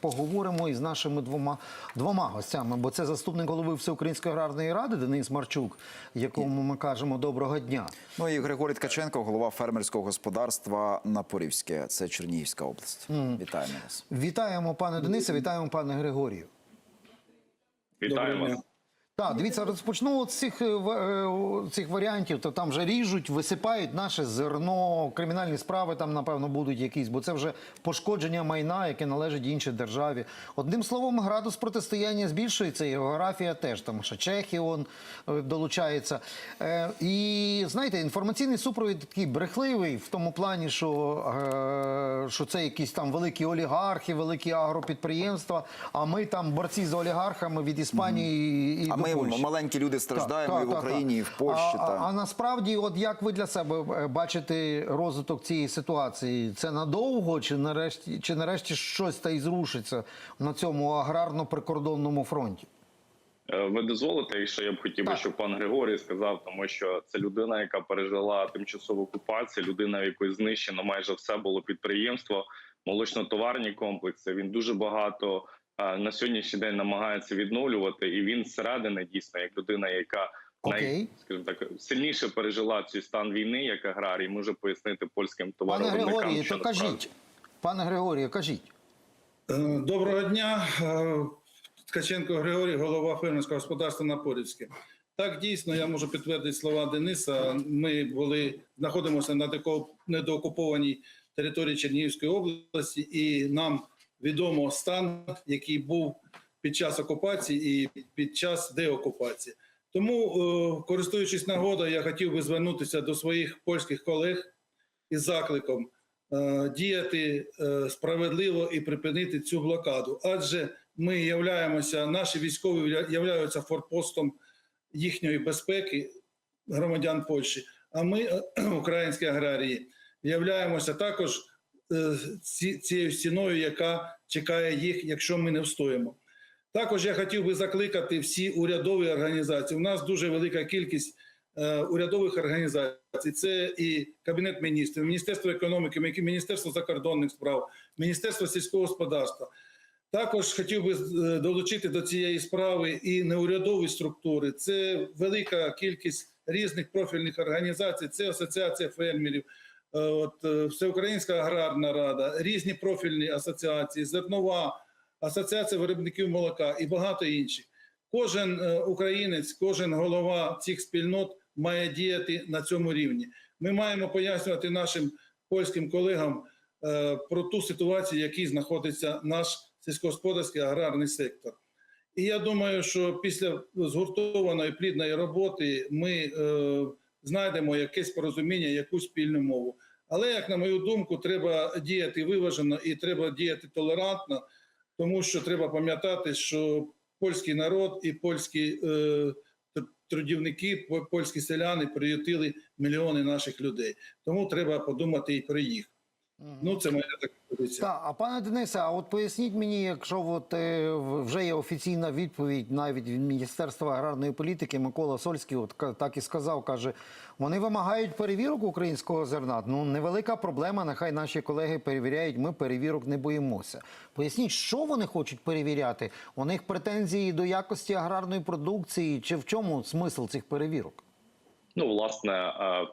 Поговоримо із нашими двома двома гостями, бо це заступник голови Всеукраїнської аграрної ради Денис Марчук, якому ми кажемо доброго дня. Ну і Григорій Ткаченко, голова фермерського господарства Напорівське. Це Чернігівська область. Вітаємо вас. Вітаємо пане Денисе, вітаємо пане Григорію. Вітаємо. Так, дивіться, розпочну з цих, е, е, цих варіантів, то там вже ріжуть, висипають наше зерно, кримінальні справи там, напевно, будуть якісь, бо це вже пошкодження майна, яке належить іншій державі. Одним словом, градус протистояння збільшується, і географія теж, там ще Чехія он, е, долучається. І знаєте, інформаційний супровід такий брехливий в тому плані, що, що це якісь там великі олігархи, великі агропідприємства, а ми там борці з олігархами від Іспанії і ми Польщі. маленькі люди страждаємо Так, і в так, Україні, і в Польщі. А, та. а, а насправді, от як ви для себе е, бачите розвиток цієї ситуації? Це надовго, чи нарешті, чи нарешті щось та й зрушиться на цьому аграрно-прикордонному фронті? Е, Ви дозволите, і що я б хотів би, Так. щоб пан Григорій сказав, тому що це людина, яка пережила тимчасову окупацію, людина, в якої знищено майже все було підприємство, молочно-товарні комплекси. Він дуже багато на сьогоднішній день намагається відновлювати, і він зсередини дійсно як людина, яка най, скажімо так сильніше пережила цей стан війни, як аграрій, може пояснити польським Пане товаровиробникам. Григорію, що то насправді- кажіть. Пане Григорію, кажіть. Е, Доброго дня. Е, Ткаченко Григорій, голова фермерського господарства Напорівське. Так, дійсно, я можу підтвердити слова Дениса. Ми були знаходимося на тако- недоокупованій території Чернігівської області, і нам відомо стан, який був під час окупації і під час деокупації. Тому, е, користуючись нагодою, я хотів би звернутися до своїх польських колег із закликом е, діяти е, справедливо і припинити цю блокаду. Адже ми являємося, наші військові явля- являються форпостом їхньої безпеки громадян Польщі. А ми, українські аграрії, являємося також цією стіною, яка чекає їх, якщо ми не встоїмо. Також я хотів би закликати всі урядові організації. У нас дуже велика кількість е, урядових організацій. Це і Кабінет міністрів, Міністерство економіки, Міністерство закордонних справ, Міністерство сільського господарства. Також хотів би е, долучити до цієї справи і неурядові структури. Це велика кількість різних профільних організацій. Це асоціація фермерів, е, от е, Всеукраїнська аграрна рада, різні профільні асоціації, зернова, асоціація виробників молока і багато інших. Кожен е, українець, кожен голова цих спільнот має діяти на цьому рівні. Ми маємо пояснювати нашим польським колегам е, про ту ситуацію, в якій знаходиться наш сільськогосподарський аграрний сектор. І я думаю, що після згуртованої плідної роботи ми е, знайдемо якесь порозуміння, якусь спільну мову. Але, як на мою думку, треба діяти виважено і треба діяти толерантно, тому що треба пам'ятати, що польський народ і польські е, трудівники, по- польські селяни приютили мільйони наших людей. Тому треба подумати і про їх. Ну, це моя така позиція. Так, а пане Денисе, а от поясніть мені, якщо от, е, вже є офіційна відповідь навіть від Міністерства аграрної політики, Микола Сольський от, ка- так і сказав, каже, вони вимагають перевірок українського зерна. Ну, невелика проблема, нехай наші колеги перевіряють, ми перевірок не боїмося. Поясніть, що вони хочуть перевіряти? У них претензії до якості аграрної продукції, чи в чому смисл цих перевірок? Ну, власне, е,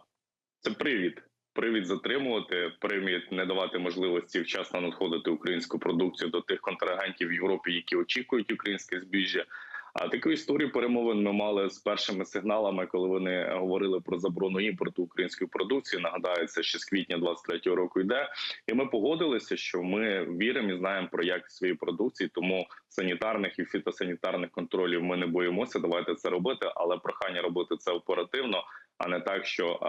це привід. Привід затримувати, привід не давати можливості вчасно надходити українську продукцію до тих контрагентів в Європі, які очікують українське збіжжя. А таку історію перемовин ми мали з першими сигналами, коли вони говорили про заборону імпорту української продукції. Нагадаю, це ще з квітня 23-го року йде. І ми погодилися, що ми віримо і знаємо про якість своєї продукції, тому санітарних і фітосанітарних контролів ми не боїмося. Давайте це робити, але прохання робити це оперативно, а не так, що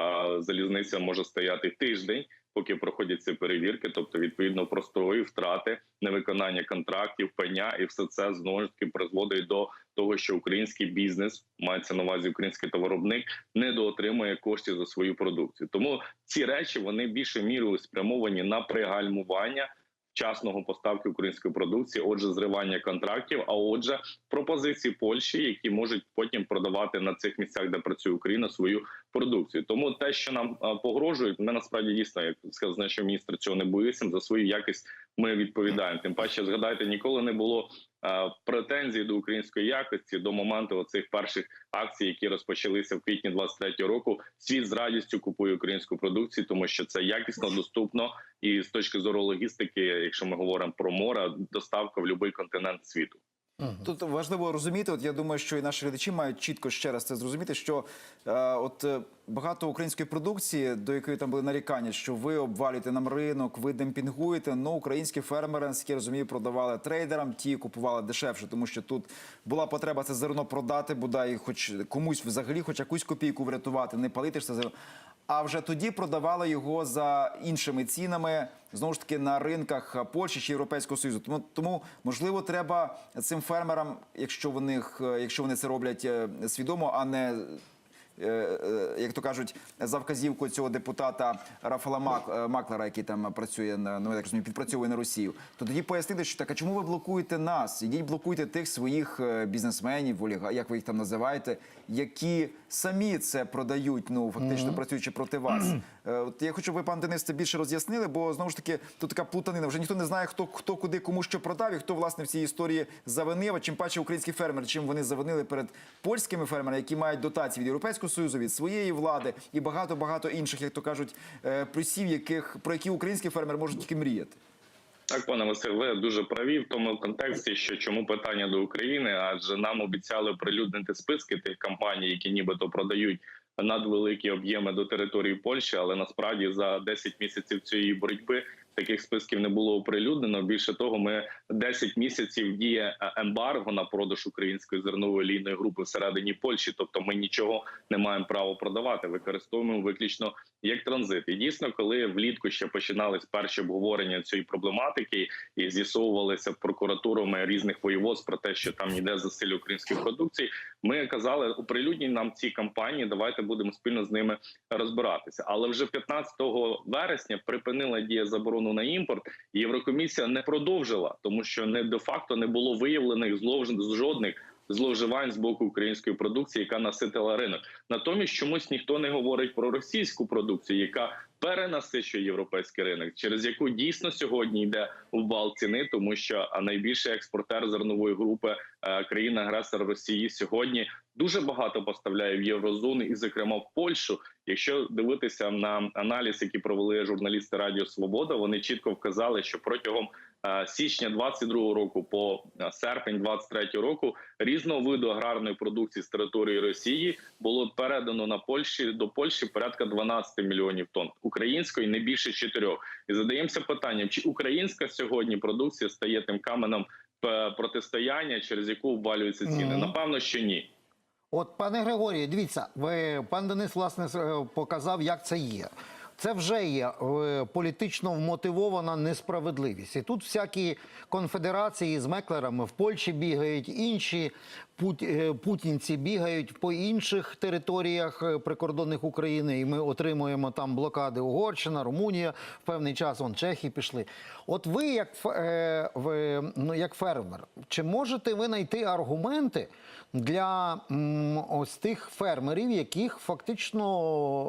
залізниця може стояти тиждень, поки проходять ці перевірки, тобто відповідно простої втрати, невиконання контрактів, пеня, і все це знову ж таки призводить до того, що український бізнес мається на увазі український товаровник, недоотримує коштів за свою продукцію. Тому ці речі вони більше мірою спрямовані на пригальмування вчасного поставки української продукції, отже, зривання контрактів. А отже, пропозиції Польщі, які можуть потім продавати на цих місцях, де працює Україна, свою продукцію. Тому те, що нам погрожують, ми насправді дійсно, як сказав, що міністр цього не боїться за свою якість ми відповідаємо. Тим паче, згадайте, ніколи не було претензій до української якості до моменту цих перших акцій, які розпочалися в квітні 23 року. Світ з радістю купує українську продукцію, тому що це якісно, доступно і з точки зору логістики, якщо ми говоримо про море, доставка в будь-який континент світу. Тут важливо розуміти. От я думаю, що і наші глядачі мають чітко ще раз це зрозуміти, що е, от е, багато української продукції, до якої там були нарікання, що ви обвалюєте нам ринок, ви демпінгуєте. Ну українські фермери, наскільки я розумію, продавали трейдерам, ті купували дешевше, тому що тут була потреба це зерно продати, бодай, хоч комусь взагалі, хоч якусь копійку врятувати, не палити ж це зерно. А вже тоді продавали його за іншими цінами, знову ж таки на ринках Польщі чи Європейського Союзу. Тому тому можливо треба цим фермерам, якщо вони якщо вони це роблять е, свідомо, а не е, е, як то кажуть, за вказівку цього депутата Рафала Мак, е, Маклера, який там працює на ну я так розумію, підпрацьовує на Росію, то тоді пояснити, що так, а чому ви блокуєте нас? Ідіть блокуйте тих своїх е, бізнесменів, оліга, як ви їх там називаєте, які самі це продають, ну фактично працюючи проти вас. Е, От я хочу, щоб ви, пан Денис, це більше роз'яснили, бо знову ж таки тут така плутанина. Вже ніхто не знає, хто хто куди кому що продав і хто власне в цій історії завинив. Чим паче українські фермери, чим вони завинили перед польськими фермерами, які мають дотації від Європейського союзу, від своєї влади і багато багато інших, як то кажуть, е, плюсів, яких про які українські фермери можуть тільки мріяти. Так, пане Василь, ви дуже праві в тому контексті, що чому питання до України, адже нам обіцяли оприлюднити списки тих компаній, які нібито продають надвеликі об'єми до території Польщі, але насправді за 10 місяців цієї боротьби таких списків не було оприлюднено. Більше того, ми 10 місяців діє е, ембарго на продаж української зернової лійної групи всередині Польщі. Тобто, ми нічого не маємо права продавати, використовуємо виключно як транзит. І дійсно, коли влітку ще починались перші обговорення цієї проблематики і з'ясовувалися прокуратурами різних воєводств про те, що там йде засилля української продукції, ми казали, оприлюдніть нам ці кампанії. Давайте будемо спільно з ними розбиратися. Але вже 15 вересня припинила дія заборону на імпорт. Єврокомісія не продовжила, тому що не де факто не було виявлених злов- жодних. Зловживань з боку української продукції, яка наситила ринок. Натомість чомусь ніхто не говорить про російську продукцію, яка перенасичує європейський ринок, через яку дійсно сьогодні йде обвал ціни, тому що найбільший експортер зернової групи е, країна-агресор Росії сьогодні дуже багато поставляє в єврозону, і зокрема в Польщу. Якщо дивитися на аналіз, який провели журналісти Радіо Свобода, вони чітко вказали, що протягом січня 22 року по е, серпень 23 року різного виду аграрної продукції з території Росії було передано на Польщі до Польщі порядка 12 мільйонів тонн української не більше 4. І задаємося питанням, чи українська сьогодні продукція стає тим каменем е, протистояння, через яку обвалюються ціни? Мгм. Напевно, що ні. От, пане Григорію, дивіться, ви пан Денис власне показав, як це є. Це вже є е, політично вмотивована несправедливість. І тут всякі конфедерації з меклерами в Польщі бігають, інші путінці бігають по інших територіях е, прикордонних України, і ми отримуємо там блокади Угорщина, Румунія в певний час вон Чехії пішли. От ви, як, е, ну, як фермер, чи можете ви знайти аргументи для ось тих фермерів, яких фактично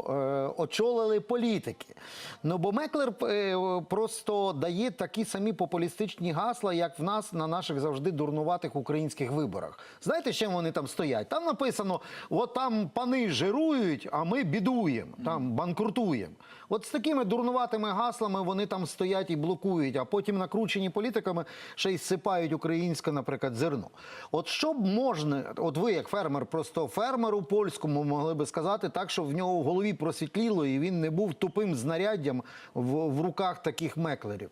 е, очолили політики? Ну бо Меклер е, просто дає такі самі популістичні гасла, як в нас на наших завжди дурнуватих українських виборах. Знаєте, чим вони там стоять? Там написано: от там пани жирують, а ми бідуємо, там банкрутуємо. От з такими дурнуватими гаслами вони там стоять і блокують, а потім накручені політиками ще й сипають українське, наприклад, зерно. От що б можна, от ви, як фермер, просто фермеру польському могли би сказати так, щоб в нього в голові просвітліло і він не був тупим знаряддям в, в руках таких меклерів.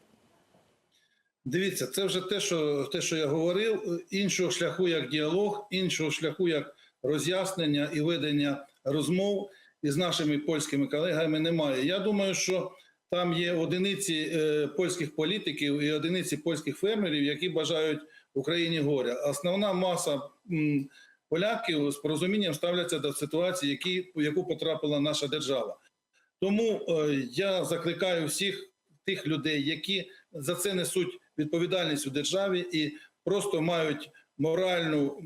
Дивіться, це вже те, що те, що я говорив. Іншого шляху як діалог, іншого шляху як роз'яснення і ведення розмов із нашими польськими колегами немає. Я думаю, що там є одиниці е, польських політиків і одиниці польських фермерів, які бажають Україні горя. Основна маса м, поляків з порозумінням ставляться до ситуації, які, в яку потрапила наша держава. Тому е, я закликаю всіх тих людей, які за це несуть відповідальність у державі і просто мають моральну,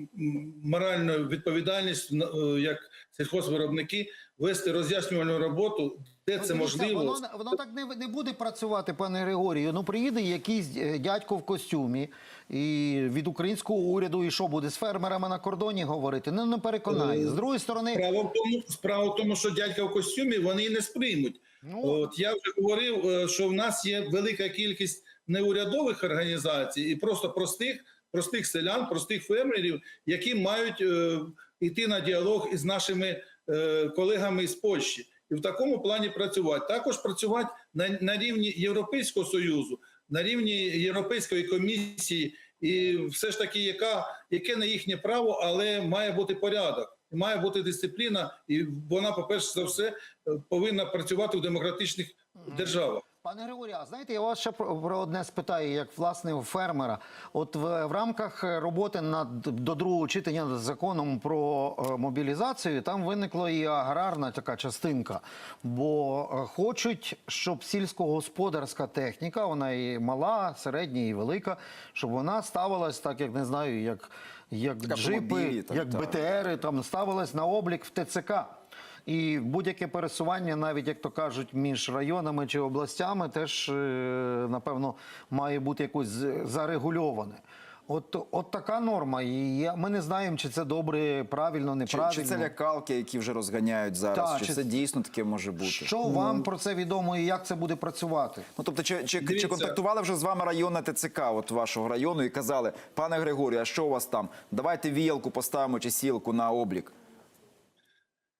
моральну відповідальність е, як сільхозвиробники вести роз'яснювальну роботу де Ну, це можливо. Воно, воно так не, не буде працювати, пане Григорію. Ну приїде якийсь е, дядько в костюмі і від українського уряду, і що буде з фермерами на кордоні говорити? Ну не переконає. З другої сторони, Справа в тому, справа в тому, що дядька в костюмі вони не сприймуть. Ну. От я вже говорив, е, що в нас є велика кількість неурядових організацій і просто простих, простих селян, простих фермерів, які мають е, на діалог із нашими е, колегами з Польщі. І в такому плані працювати. Також працювати на, на рівні Європейського союзу, на рівні Європейської комісії, і все ж таки, яка яке не їхнє право, але має бути порядок, має бути дисципліна, і вона, по перше за все, е, повинна працювати в демократичних державах. Пане Григорію, а знаєте, я вас ще про, одне спитаю, як власне у фермера. От в, в рамках роботи над до другого читання над законом про е, мобілізацію там виникла і аграрна така частинка. Бо е, хочуть, щоб сільськогосподарська техніка, вона і мала, середня і велика, щоб вона ставилась так, як не знаю, як, як джипи, як так. БТРи, там ставилась на облік в ТЦК. І будь-яке пересування, навіть як то кажуть, між районами чи областями, теж е, напевно має бути якось з- зарегульоване. От, от така норма. І я, ми не знаємо, чи це добре, правильно, неправильно. чи це лякалки, які вже розганяють зараз? Так, чи, чи- це дійсно таке може бути? Що вам про це відомо і як це буде працювати? Ну тобто, чи, чи, чи Дивіться. контактували вже з вами районна ТЦК от вашого району і казали, пане Григорію, а що у вас там? Давайте віялку поставимо чи сілку на облік.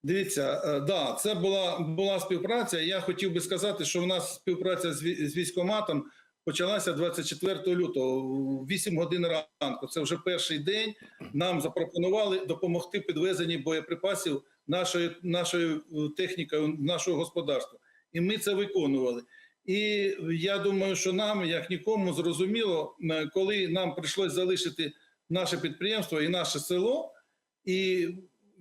Дивіться, е, да, це була, була співпраця. Я хотів би сказати, що в нас співпраця з, військоматом почалася 24 лютого, в 8 годин ранку. Це вже перший день. Нам запропонували допомогти підвезенні боєприпасів нашою, нашою е, технікою, нашого господарства. І ми це виконували. І я думаю, що нам, як нікому, зрозуміло, коли нам прийшлось залишити наше підприємство і наше село, і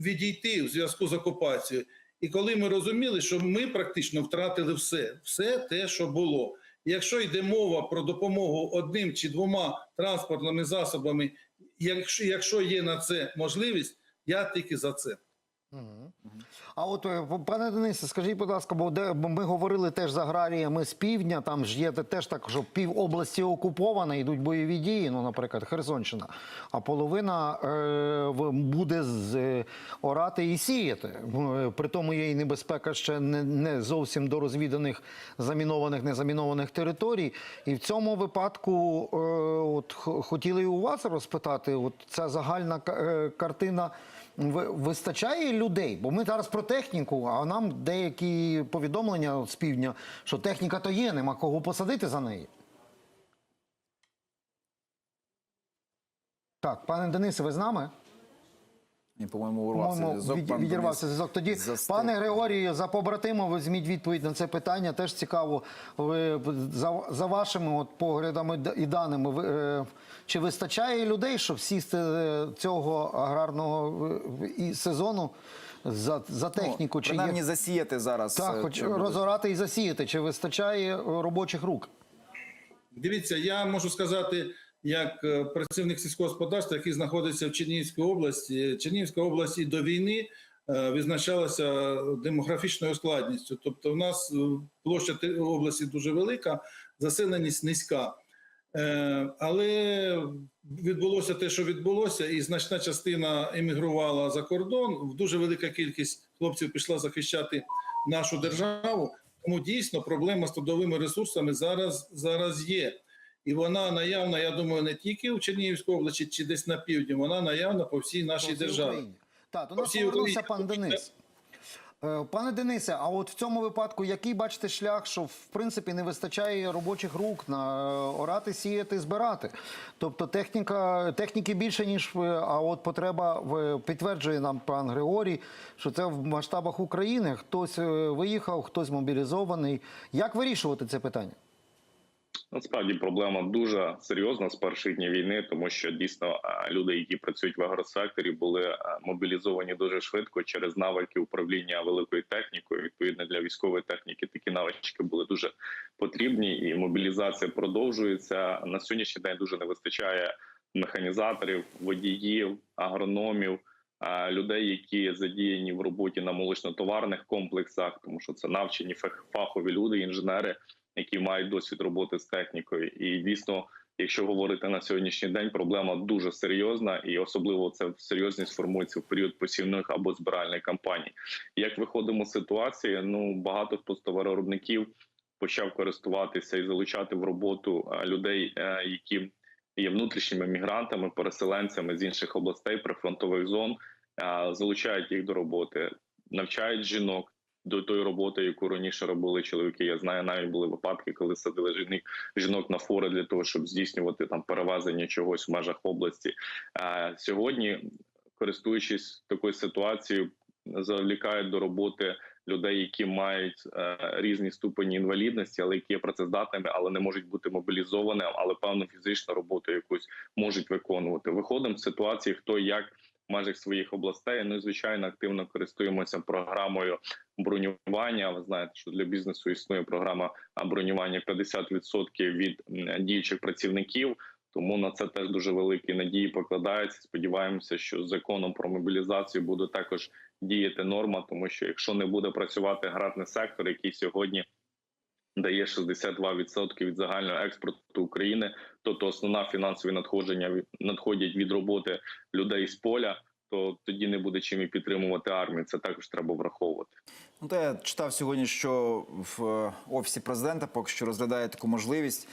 відійти в зв'язку з окупацією. І коли ми розуміли, що ми практично втратили все, все те, що було. Якщо йде мова про допомогу одним чи двома транспортними засобами, якщо, якщо є на це можливість, я тільки за це. А от е, пане Денисе, скажіть, будь ласка, бо де ми говорили теж з аграріями з півдня. Там ж є теж так, що пів області окупована, йдуть бойові дії. Ну, наприклад, Херсонщина, а половина е, буде з е, орати і сіяти. Е, При тому є і небезпека ще не, не зовсім до розвіданих замінованих, незамінованих територій. І в цьому випадку, е, от хотіли у вас розпитати, от ця загальна е, картина. Ви- Вистачає людей, бо ми зараз про техніку, а нам деякі повідомлення з півдня, що техніка то є, нема кого посадити за неї. Так, пане Денисе, ви з нами? І, по-моєму, урвався По-моєму, зв'язок. від- пан відірвався Денис зв'язок. Тоді, застиг. пане Григорію, за побратима візьміть відповідь на це питання. Теж цікаво. Ви за, за вашими от поглядами д- і даними, ви, е, чи вистачає людей, щоб сісти е, цього аграрного е, і сезону за, за техніку? Ну, чи принаймні є... засіяти зараз. Так, е, хоч це буде. розорати і засіяти. Чи вистачає е, робочих рук? Дивіться, я можу сказати, як е, працівник сільського господарства, який знаходиться в Чернігівській області. Чернігівська область і до війни е, відзначалася демографічною складністю. Тобто, в нас е, площа області дуже велика, заселеність низька. Але відбулося те, що відбулося, і значна частина емігрувала за кордон. Дуже велика кількість хлопців пішла захищати нашу державу. Тому дійсно проблема з трудовими ресурсами зараз, зараз є. І вона наявна, я думаю, не тільки в Чернігівській області чи десь на півдні, вона наявна по всій нашій По державі. Так, до нас повернувся пан Денис. Е, Пане Денисе, а от в цьому випадку, який бачите шлях, що в принципі не вистачає робочих рук на е, орати, сіяти, збирати? Тобто техніка, техніки більше, ніж е, а от потреба в- підтверджує нам пан Григорій, що це в масштабах України. Хтось виїхав, хтось мобілізований. Як вирішувати це питання? Насправді проблема дуже серйозна з перших днів війни, тому що дійсно люди, які працюють в агросекторі, були мобілізовані дуже швидко через навики управління великою технікою. Відповідно для військової техніки такі навички були дуже потрібні, і мобілізація продовжується. На сьогоднішній день дуже не вистачає механізаторів, водіїв, агрономів. людей, які задіяні в роботі на молочно-товарних комплексах, тому що це навчені фах- фахові люди, інженери, які мають досвід роботи з технікою. І дійсно, якщо говорити на сьогоднішній день, проблема дуже серйозна, і особливо це серйозність формується в період посівних або збиральних кампаній. Як виходимо з ситуації? Ну багато хто з товаровиробників почав користуватися і залучати в роботу е, людей, е, які є внутрішніми мігрантами, переселенцями з інших областей, прифронтових зон, е, залучають їх до роботи, навчають жінок. До тої роботи, яку раніше робили чоловіки, я знаю, навіть були випадки, коли садили жінок, жінок на фори для того, щоб здійснювати там перевезення чогось в межах області. Е, сьогодні, користуючись такою ситуацією, завлікають до роботи людей, які мають е, різні ступені інвалідності, але які є працездатними, але не можуть бути мобілізованими, але певну фізичну роботу якусь можуть виконувати. Виходимо з ситуації, хто як межах своїх областей. Ну і звичайно, активно користуємося програмою бронювання. Ви знаєте, що для бізнесу існує програма бронювання 50% від діючих працівників. Тому на це теж дуже великі надії покладаються. Сподіваємося, що з законом про мобілізацію буде також діяти норма, тому що якщо не буде працювати аграрний сектор, який сьогодні дає 62% від загального експорту України, тобто основна фінансові надходження надходять від роботи людей з поля. То тоді не буде чим і підтримувати армію. Це також треба враховувати. Ну, то я читав сьогодні, що в е, офісі президента поки що розглядає таку можливість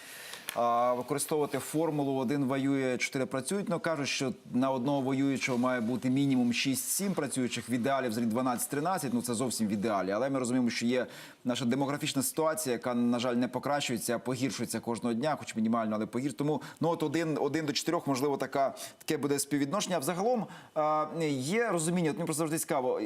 використовувати формулу один воює, чотири працюють. Ну кажуть, що на одного воюючого має бути мінімум 6-7 працюючих. В ідеалі взагалі 12-13, Ну це зовсім в ідеалі. Але ми розуміємо, що є наша демографічна ситуація, яка на жаль не покращується, а погіршується кожного дня, хоч мінімально, але погіршується. Тому ну от один, один до чотирьох, можливо, така таке буде співвідношення. Взагалом а, є розуміння. От мені просто завжди цікаво.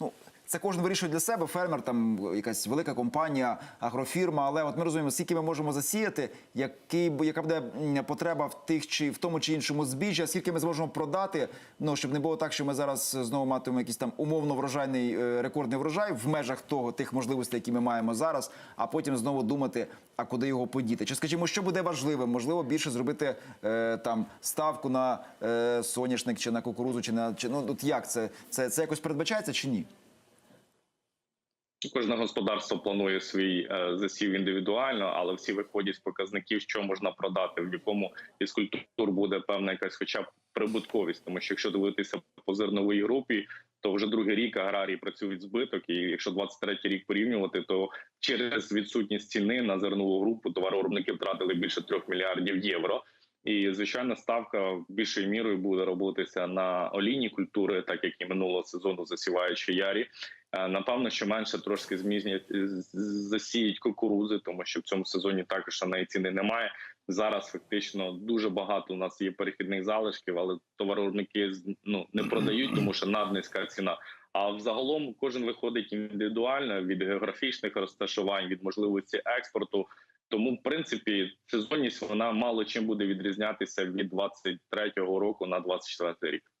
Ну це кожен вирішує для себе. Фермер, там якась велика компанія, агрофірма. Але от ми розуміємо, скільки ми можемо засіяти, який яка буде потреба в тих чи в тому чи іншому збіжжя, скільки ми зможемо продати. Ну щоб не було так, що ми зараз знову матимемо якийсь там умовно врожайний е, рекордний врожай в межах того тих можливостей, які ми маємо зараз, а потім знову думати, а куди його подіти. Чи скажімо, що буде важливим? Можливо, більше зробити е, там ставку на е, соняшник чи на кукурузу, чи на чи ну от як це? Це, це якось передбачається чи ні? Кожне господарство планує свій е, засів індивідуально, але всі виходять з показників, що можна продати, в якому із культур буде певна якась, хоча б прибутковість. Тому що якщо дивитися по зерновій групі, то вже другий рік аграрії працюють збиток. І якщо 23-й рік порівнювати, то через відсутність ціни на зернову групу товаровиробники втратили більше 3 мільярдів євро. І звичайно, ставка більшою мірою буде робитися на олійні культури, так як і минулого сезону, засіваючи ярі. Е, Напевно, що менше трошки змінять засіють кукурузи, тому що в цьому сезоні також на ціни немає. Зараз фактично дуже багато у нас є перехідних залишків, але товаровиробники ну не продають, тому що наднизька ціна. А взагалом кожен виходить індивідуально від географічних розташувань, від можливості експорту. Тому, в принципі, сезонність вона мало чим буде відрізнятися від 23-го року на 24-й рік.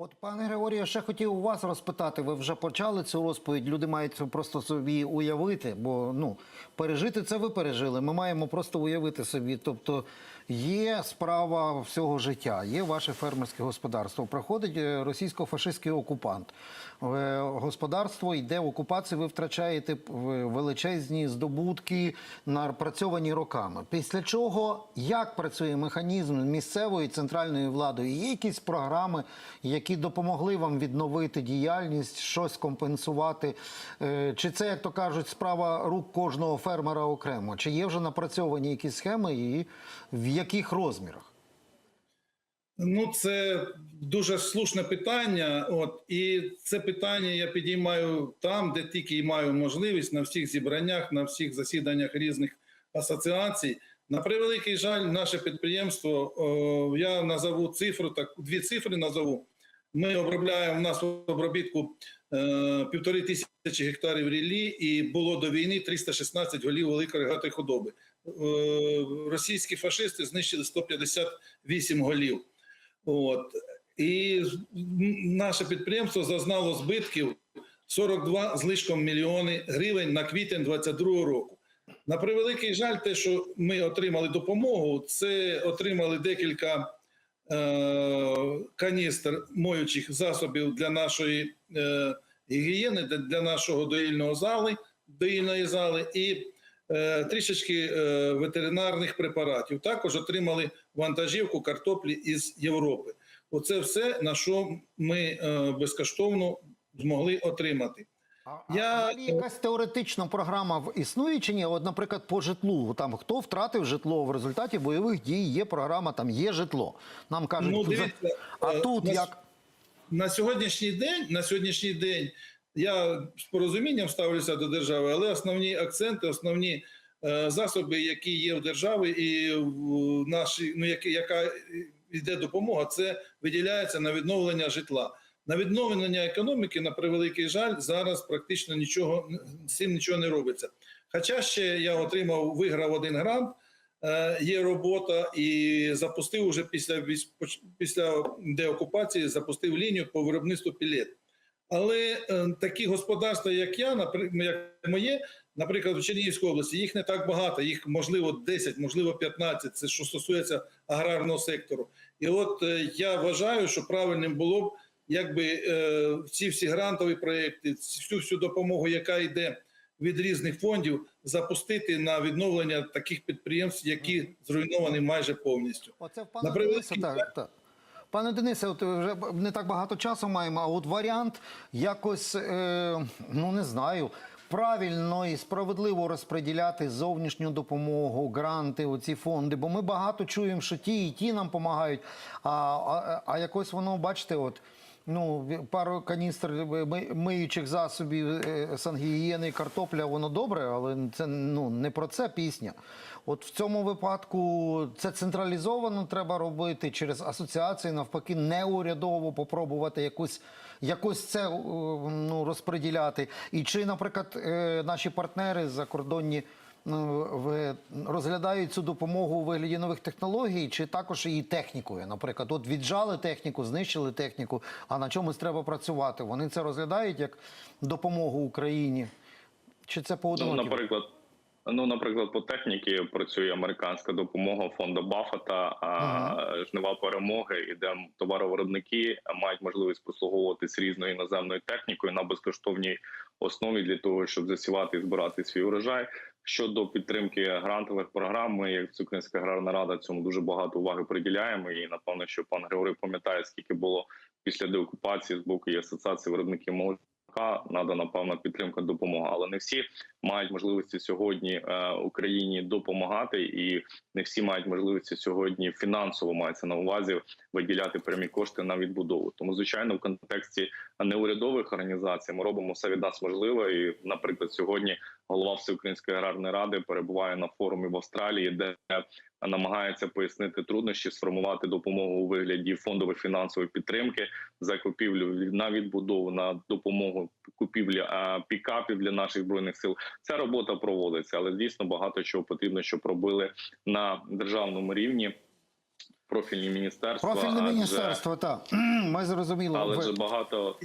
От, пане Григорію, ще хотів у вас розпитати. Ви вже почали цю розповідь. Люди мають просто собі уявити, бо ну пережити це ви пережили. Ми маємо просто уявити собі. Тобто є справа всього життя, є ваше фермерське господарство. Проходить е, російсько-фашистський окупант. Е, Господарство йде в окупацію. Ви втрачаєте е, величезні здобутки, напрацьовані роками. Після чого як працює механізм місцевої центральної влади? Є якісь програми, які допомогли вам відновити діяльність, щось компенсувати? Е, Чи це, як то кажуть, справа рук кожного фермера окремо? Чи є вже напрацьовані якісь схеми і в яких розмірах? Ну, це дуже слушне питання. От і це питання я підіймаю там, де тільки і маю можливість на всіх зібраннях, на всіх засіданнях різних асоціацій. На превеликий жаль, наше підприємство. Я назову цифру, так дві цифри назову. Ми обробляємо у нас обробітку е, півтори тисячі гектарів ріллі, і було до війни 316 голів великої рогатої худоби. Е, російські фашисти знищили 158 голів. От. І наше підприємство зазнало збитків 42 з лишком мільйони гривень на квітень 2022 року. На превеликий жаль, те, що ми отримали допомогу, це отримали декілька каністр моючих засобів для нашої е, гігієни, для- нашого доїльного зали, доїльної зали і е, трішечки е, ветеринарних препаратів. Також отримали вантажівку картоплі із Європи. Оце все, на що ми е, безкоштовно змогли отримати. А, Я- а якась теоретична програма в- існує чи ні? От, наприклад, по житлу. Там хто втратив житло в результаті бойових дій, є програма, там є житло. Нам кажуть, Ну, дивіться, а е, тут на як? на сьогоднішній день, на сьогоднішній день я з порозумінням ставлюся до держави, але основні акценти, основні е, засоби, які є в державі, і в нашій, ну які, яка йде допомога, це виділяється на відновлення житла. На відновлення економіки, на превеликий жаль, зараз практично нічого з цим нічого не робиться. Хоча ще я отримав, виграв один грант. е, Є робота і запустив уже після після деокупації запустив лінію по виробництву пілет. Але е, такі господарства, як я, наприклад, як моє, наприклад, у Чернігівській області, їх не так багато, їх можливо 10, можливо 15, це що стосується аграрного сектору. І от е, я вважаю, що правильним було б, якби е, ці всі грантові проекти, всю всю допомогу, яка йде від різних фондів, запустити на відновлення таких підприємств, які зруйновані майже повністю. Оце в пана Дениса, так, так. Пане Денисе, от вже не так багато часу маємо, а от варіант якось, е, ну не знаю, правильно і справедливо розподіляти зовнішню допомогу, гранти, оці фонди. Бо ми багато чуємо, що ті і ті нам допомагають. А, а, а якось воно, бачите, от. Ну, пару каністр миючих засобів е, сангігієни і картопля, воно добре, але це ну, не про це пісня. От в цьому випадку це централізовано треба робити через асоціації, навпаки, неурядово попробувати якусь, якось це е, ну, розподіляти. І чи, наприклад, е, наші партнери закордонні розглядають цю допомогу у вигляді нових технологій, чи також і технікою? Наприклад, от віджали техніку, знищили техніку, а на чомусь треба працювати. Вони це розглядають як допомогу Україні? Чи це Ну, наприклад, ну, наприклад, по техніці працює американська допомога фонду Баффета, а жнива перемоги, і де товаровиробники мають можливість послуговуватись різною іноземною технікою на безкоштовній основі для того, щоб засівати і збирати свій урожай. Щодо підтримки грантових програм, ми, як Цукринська аграрна рада, цьому дуже багато уваги приділяємо. І напевно, що пан Григорій пам'ятає, скільки було після деокупації з боку і асоціації виробників молока надана певна підтримка, допомога. Але не всі мають можливості сьогодні е, Україні допомагати, і не всі мають можливості сьогодні фінансово мається на увазі виділяти прямі кошти на відбудову. Тому, звичайно, в контексті неурядових організацій ми робимо все від нас можливе. І, наприклад, сьогодні голова Всеукраїнської аграрної ради перебуває на форумі в Австралії, де намагається пояснити труднощі, сформувати допомогу у вигляді фондової фінансової підтримки, закупівлю на відбудову на допомогу купівлі пікапів для наших збройних сил. Ця робота проводиться, але дійсно багато чого потрібно, щоб робили на державному рівні. Профільні міністерства, Профільне адже- міністерство, так. Ми зрозуміли. але Ви- багато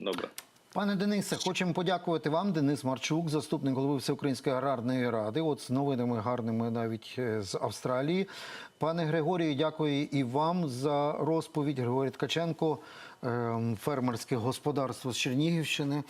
добре. Пане Денисе, хочемо подякувати вам. Денис Марчук, заступник голови Всеукраїнської аграрної ради. От з новинами гарними навіть е, з Австралії. Пане Григорію, дякую і вам за розповідь. Григорій Ткаченко, е, фермерське господарство з Чернігівщини.